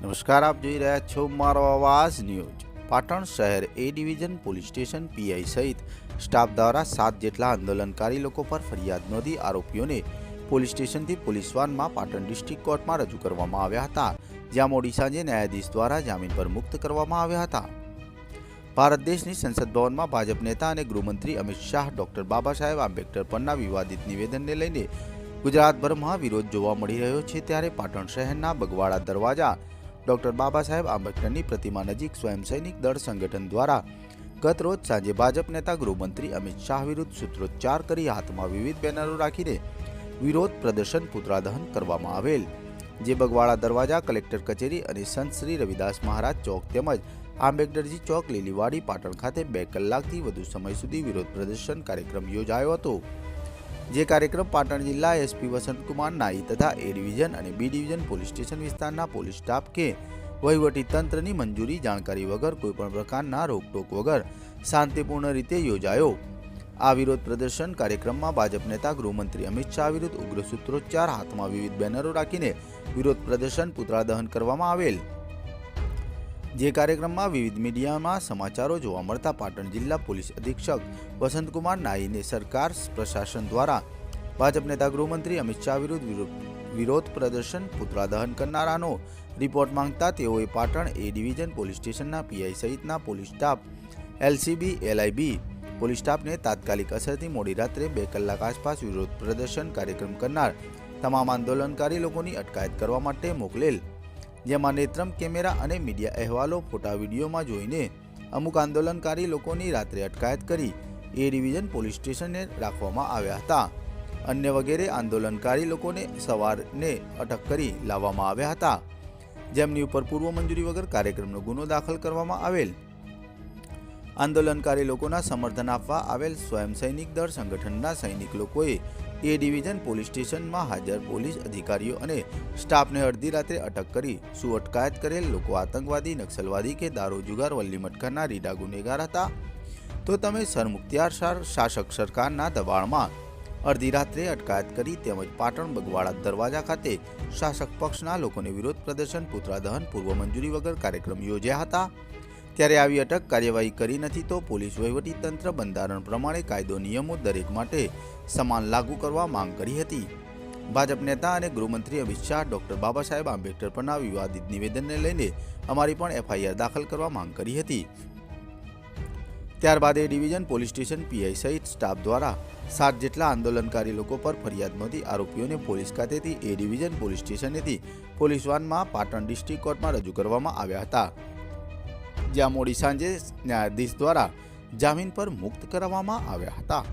નમસ્કાર, આપ જોઈ રહ્યા છો મારો આવાજ ન્યૂઝ. પાટણ શહેર A division police station PI સહિત સ્ટાફ દ્વારા સાત જેટલા આંદોલનકારી લોકો પર ફરિયાદ નોંધી આરોપીઓને પોલીસ સ્ટેશનથી પોલીસ વાનમાં પાટણ ડિસ્ટ્રિક્ટ કોર્ટમાં રજૂ કરવામાં આવ્યા હતા, જ્યાં મોડી સાંજે ન્યાયાધીશ દ્વારા જામીન પર મુક્ત કરવામાં આવ્યા હતા. ભારત દેશની સંસદ ભવનમાં ભાજપ નેતા અને ગૃહમંત્રી અમિત શાહ, ડોક્ટર બાબા સાહેબ આંબેડકર પરના વિવાદિત નિવેદનને લઈને ગુજરાતભરમાં વિરોધ જોવા મળી રહ્યો છે, ત્યારે પાટણ શહેરના બગવાડા દરવાજા ડોક્ટર બાબા સાહેબ આંબેડકરની પ્રતિમા નજીક સ્વયં સૈનિક દળ સંગઠન દ્વારા ગત રોજ સાંજે ભાજપ નેતા ગૃહમંત્રી અમિત શાહ વિરુદ્ધ સૂત્રોચ્ચાર કરી હાથમાં વિવિધ બેનરો રાખીને વિરોધ પ્રદર્શન પુતળાદહન કરવામાં આવેલ, જે બગવાડા દરવાજા, કલેક્ટર કચેરી અને સંત શ્રી રવિદાસ મહારાજ ચોક તેમજ આંબેડકરજી ચોક લીલીવાડી પાટણ ખાતે બે કલાકથી વધુ સમય સુધી વિરોધ પ્રદર્શન કાર્યક્રમ યોજાયો હતો. જે કાર્યક્રમ પાટણ જિલ્લા એસપી વસંતકુમાર નાઈ તથા એ ડિવિઝન અને બી ડિવિઝન પોલીસ સ્ટેશન વિસ્તારના પોલીસ સ્ટાફ કે તંત્રની મંજૂરી જાણકારી વગર કોઈપણ પ્રકારના રોકટોક વગર શાંતિપૂર્ણ રીતે યોજાયો. આ વિરોધ પ્રદર્શન કાર્યક્રમમાં ભાજપ નેતા ગૃહમંત્રી અમિત શાહ વિરુદ્ધ ઉગ્ર સૂત્રોચ્ચાર હાથમાં વિવિધ બેનરો રાખીને વિરોધ પ્રદર્શન પુતળા દહન કરવામાં આવેલ. જે કાર્યક્રમમાં વિવિધ મીડિયામાં સમાચારો જોવા મળતા પાટણ જિલ્લા પોલીસ અધિક્ષક વસંતકુમાર નાઈને સરકાર, પ્રશાસન દ્વારા ભાજપ નેતા ગૃહમંત્રી અમિત શાહ વિરુદ્ધ વિરો- વિરોધ પ્રદર્શન પુતળા દહન કરનારાનો રિપોર્ટ માંગતા તેઓએ પાટણ એ ડિવિઝન પોલીસ સ્ટેશનના પીઆઈ સહિતના police staff, LCB, LIB, police સ્ટાફને તાત્કાલિક અસરથી મોડી રાત્રે બે કલાક આસપાસ વિરોધ પ્રદર્શન કાર્યક્રમ કરનાર તમામ આંદોલનકારી લોકોની અટકાયત કરવા માટે મોકલેલ જેમાં નેત્રમ કેમેરા અને મીડિયા અહેવાલો, ફોટા, વિડીયોમાં જોઈને અમુક આંદોલનકારી લોકોની રાત્રે અટકાયત કરી એ ડિવિઝન પોલીસ સ્ટેશને રાખવામાં આવ્યા હતા. અન્ય વગેરે આંદોલનકારી લોકોને સવારને અટક કરી લાવવામાં આવ્યા હતા. જેમની ઉપર પૂર્વ મંજૂરી વગર કાર્યક્રમનો ગુનો દાખલ કરવામાં આવેલ. આંદોલનકારી લોકોના સમર્થન આપવા આવેલ સ્વયં સૈનિક દળ સંગઠનના સૈનિક લોકોએ એ ડિવિઝન પોલીસ સ્ટેશનમાં હાજર પોલીસ અધિકારીઓ અને સ્ટાફને અડધી રાત્રે અટક કરી શું અટકાયત કરેલ લોકો આતંકવાદી, નક્સલવાદી કે દારૂ જુગાર, વલ્લી મટકાના રીડા ગુનેગાર હતા. તો તમે સરમુખત્યાર શાસક સરકારના દબાણમાં અડધી રાત્રે અટકાયત કરી તેમજ પાટણ બગવાડા દરવાજા ખાતે શાસક પક્ષના લોકોને વિરોધ પ્રદર્શન પુતળા દહન પૂર્વ મંજૂરી વગર કાર્યક્રમ યોજ્યા હતા. ત્યારે આવી અટક કાર્યવાહી કરી નથી તો પોલીસ તંત્ર બંધારણ પ્રમાણે કાયદો, નિયમો દરેક માટે સમાન લાગુ કરવા માંગ કરી હતી. ભાજપ નેતા અને ગૃહમંત્રી અમિત શાહ, ડોક્ટર બાબા સાહેબ આંબેડકર પરના વિવાદિત નિવેદનને લઈને અમારી પણ એફઆઈઆર દાખલ કરવા માંગ કરી હતી. ત્યારબાદ A division police station PI સહિત સ્ટાફ દ્વારા સાત જેટલા આંદોલનકારી લોકો પર ફરિયાદ નોંધી આરોપીઓને પોલીસ ખાતેથી એ ડિવિઝન પોલીસ સ્ટેશનેથી પોલીસ વાનમાં પાટણ ડિસ્ટ્રિક્ટ કોર્ટમાં રજૂ કરવામાં આવ્યા હતા. જ્યાં મોડી સાંજે ન્યાયાધીશ દ્વારા જામીન પર મુક્ત કરવામાં આવ્યા હતા.